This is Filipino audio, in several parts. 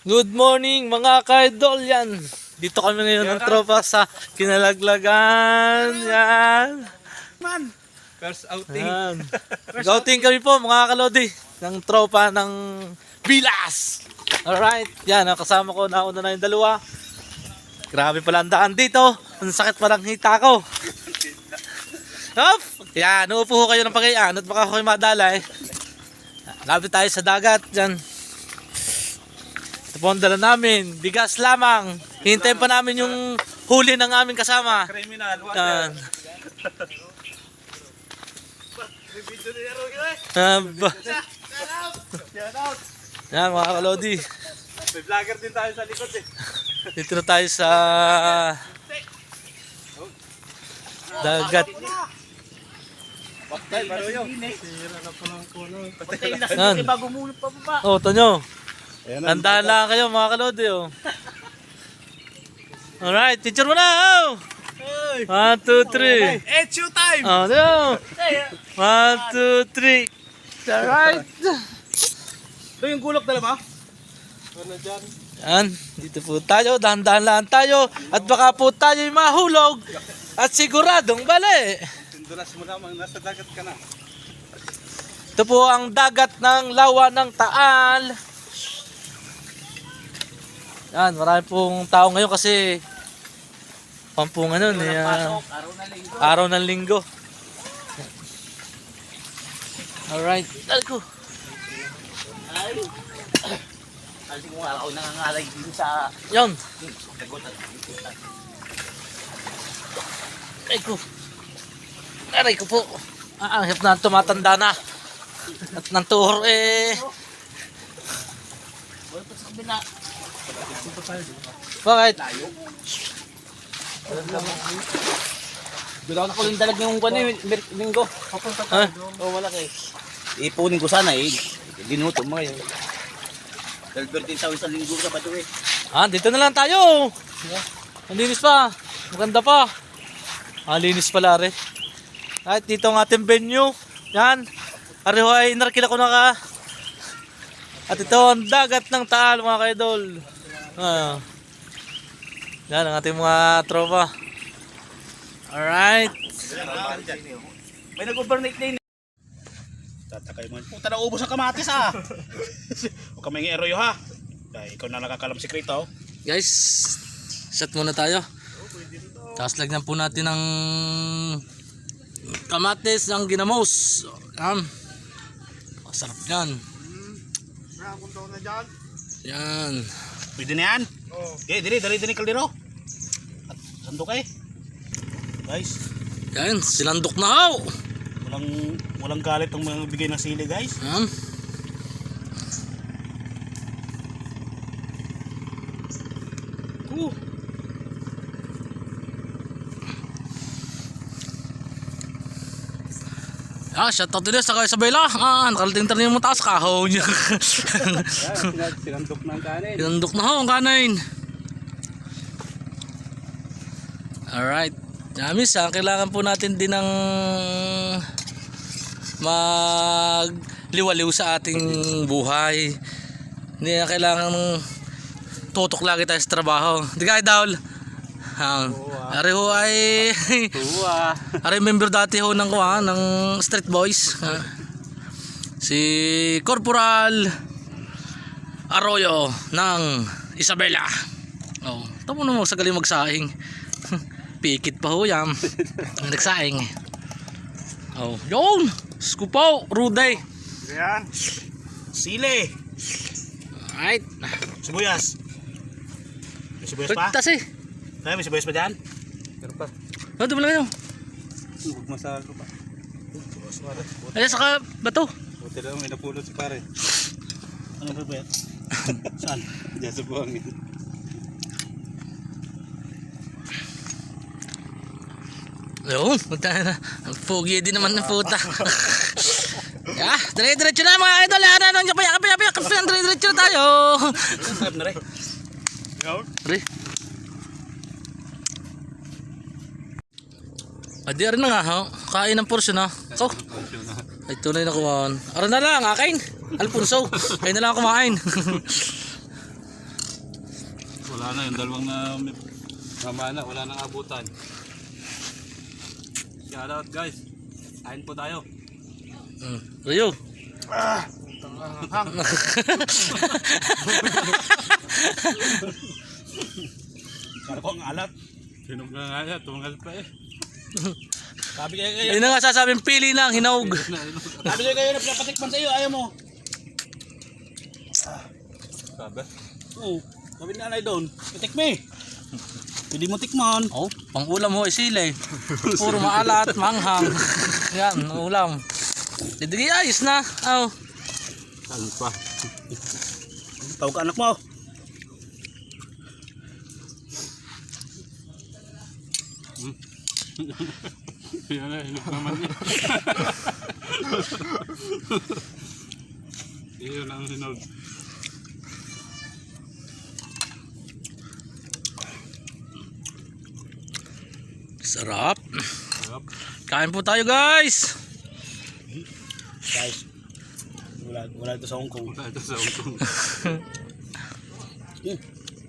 Good morning mga kaidol yan. Dito kami ngayon ng tropa sa kinalaglagan. Yan. Man! First outing. Yan. Gauting kami po mga kalodi ng tropa ng Bilas. Alright. Yan, ang kasama ko nauna na yung dalawa. Grabe pala ang daan dito. Ang sakit pa ng hita ko. Hop! Yan, uupo kayo ng pagayaan at baka ako kayo madalay. Lapit tayo sa dagat. Yan. Ito po ang dala namin. Bigas lamang. Hintayin pa namin yung huli ng aming kasama. Criminal. Yan. Aba. Shout out. Yan mga kalodi. May vlogger din tayo sa likod eh. Dito na tayo sa dagat. Patay, baruyo. Patay na Yan. sa bago muna pa baba. Oh, tanyo. Ayan Tandaan lang kayo mga kalodi oh. Alright, picture mo na oh. One, two, three. It's you time! Oh, no. One, two, three. Alright. Ito yung gulok dala ba? Ano dyan? Yan, dito po tayo, dahan-dahan lang tayo at baka po tayo mahulog at siguradong bali. Dulas mo naman, nasa dagat ka na. Ito po ang dagat ng lawa ng Taal. Yan, marami pong tao ngayon kasi pampungan nun, eh, ah, Araw na linggo. araw ng linggo. Alright, dali ko. Ay. Kasi kung ako nangangalay din sa Yan, aray ko. Aray ko po. Ah, ang hirap na tumatanda na. At ng tuhor eh. Wala pa sa kabila. Bakit? Bila ko na ko yung dalag yung kwan eh, linggo. Ha? Oo, malaki. Ipunin ko sana eh. Dinuto mo ngayon. Dalber din sa isang linggo sa bato eh. Ah, dito na lang tayo. Ang linis pa. Maganda pa. Ah, linis pala re. At dito ang ating venue. Yan. Areho ay narkila ko na ka. At ito ang dagat ng Taal mga kaidol. Ah. Yan ang ating mga tropa. Alright. May nag-overnight na yun. Tatakay mo. Puta na ubos ang kamatis ah. Huwag ka may eroyo ha. Dahil ikaw na nakakalam sikreto. Guys, set muna tayo. Tapos lagyan po natin ng kamatis ng ginamos. Yan. Masarap yan. Na dyan. Yan. Pwede na yan? Oo. Okay, dili, dali, dali, kaldero. At sandok eh. Guys, Yan, silandok na ako. walang walang galit ang mga bigay ng sili guys. Yan. Uh. Ah, shout out din sa kayo sa Bella. Ah, nakalating tayo yung mataas kahoy niya. Sinandok ng kanin. Sinandok na ho ang kanin. Alright. Jamis, ah, kailangan po natin din ng magliwaliw sa ating buhay. Hindi na kailangan tutok lagi tayo sa trabaho. Di ka, Dawl? Ah, ari ho ay Tuwa. Ari member dati ho ng kuha ng Street Boys. Si Corporal Arroyo ng Isabela. Oh, tamo na mo sa galing magsaing. Pikit pa ho yan. Nagsaing. Oh, yun. Skupaw, Ruday. Yan. Sili. Alright. Sibuyas. May sibuyas pa? Eh. Ay, may sibuyas pa dyan? Meron pa. Ano ito lang yun? Huwag masago pa. Ay, saka bato. Buti lang may napulot si pare. Ano ba ba? Saan? Diyan sa buhangin. Yun, punta na. Ang pogi din naman ng puta. ah, dire-diretso na mga idol. Ano, ano, yapi, yapi, yapi, dire-diretso na tayo. Sarap na rin. Ikaw? Pre. Adi, arin na nga, ha? Kain ng portion, ha? Ikaw. Ay, tunay na kuhaan. Arin na lang, akin. Alfonso, kayo na lang kumain. Wala na yung dalawang na tama na, wala nang abutan. Shout out guys. Kain po tayo. Hmm, Tuyo. Para ko ang alat. Sinog na nga yan, tumangal pa eh. Sabi kayo kayo. Ayun na nga sasabing pili na ang hinog. Sabi kayo kayo na pinapatikman sa iyo. Ayaw mo. Sabi. Oo. Sabi na nanay doon. Itikme. Pwede mo tikman. Oh, pang ulam ho isile. Puro maalat, manghang. Yan, ulam. Hindi ayos na. Oh. Saan pa? Tawag ka anak mo. Yan na, hinog naman yun. Iyon ang hinog. Sarap. Sarap. Kain po tayo guys. Guys. Wala, wala ito sa Hong Kong. Wala ito sa utong. Mm.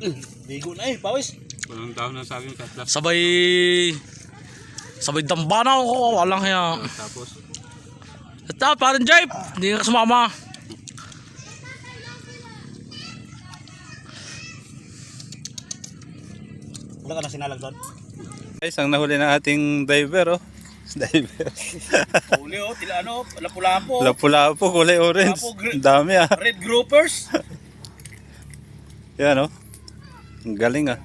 Mm. Bigo na eh. Pawis. Walang tao na sa akin. Sabay sabay dambana ko, walang hiya. Tapos, Ito, parang Jive, hindi ka sumama. Wala ka na sinalag doon. guys, ang nahuli ng ating diver oh. Diver. Huli oh. Tila ano. Lapu-lapo. Lapu-lapu, kulay orange. Lapu, dami ah. Red groupers. Yan oh. Ang galing ah.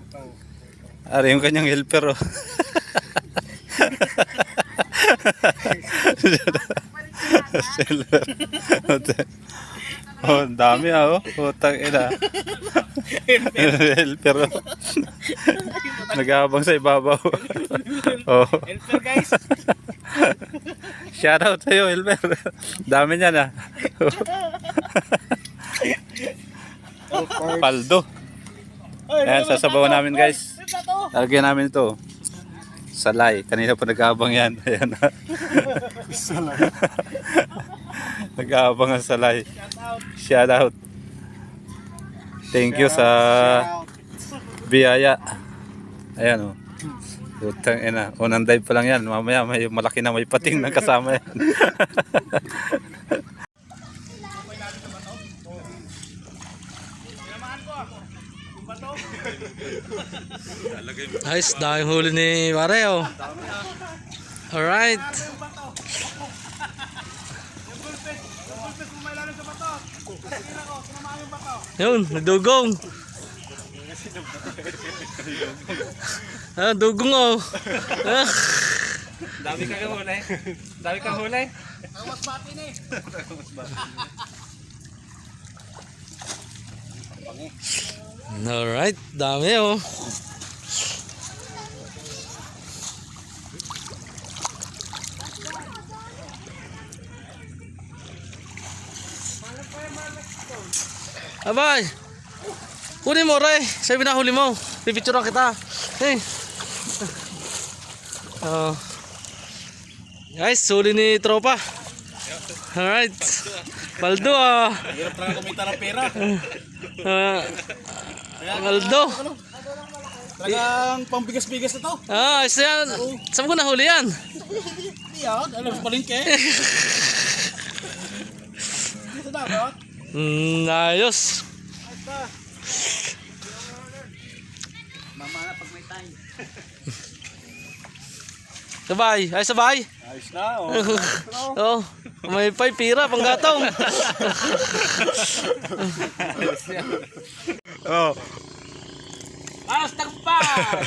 Ari yung kanyang helper oh. Oh, dami ah oh. Utang ina. helper oh. Nag-aabang sa ibabaw. oh. Helper guys. Shout out sa'yo, Helper. Dami niyan ah. Paldo. Ayan, sasabawan namin guys. Lagyan namin ito. Salay. Kanina pa nag-aabang yan. Ayan na. nag-aabang ang salay. Shout out. Thank you sa biyaya. Ayan o. Oh. Utang ina. Unang dive pa lang yan. Mamaya may malaki na may pating na kasama yan. Guys, dahil huli ni Pare oh. Alright. Yun, nagdugong. Ah, dugong oh. Ah. Dami ka huli. Dami ka huli. Alright, dami oh. Abay! Kunin mo, Ray. Sabi na huli mo. Pipicturean kita. Hey. Oh. Guys, huli ni tropa. Alright. Baldo ah. Hirap talaga kumita ng pera. Ah, Baldo. Talagang pambigas-bigas na to. Ah, isa yan. Saan mo nahuli yan? Hindi yan. Alam mo palingke. Ito dapat. Hmm, ayos. Mamaya pag may time. Sabay. Ay, sabay. Ayos na. Oh. Oh, may pay pira pang gatong. Oh. Alas tagpay.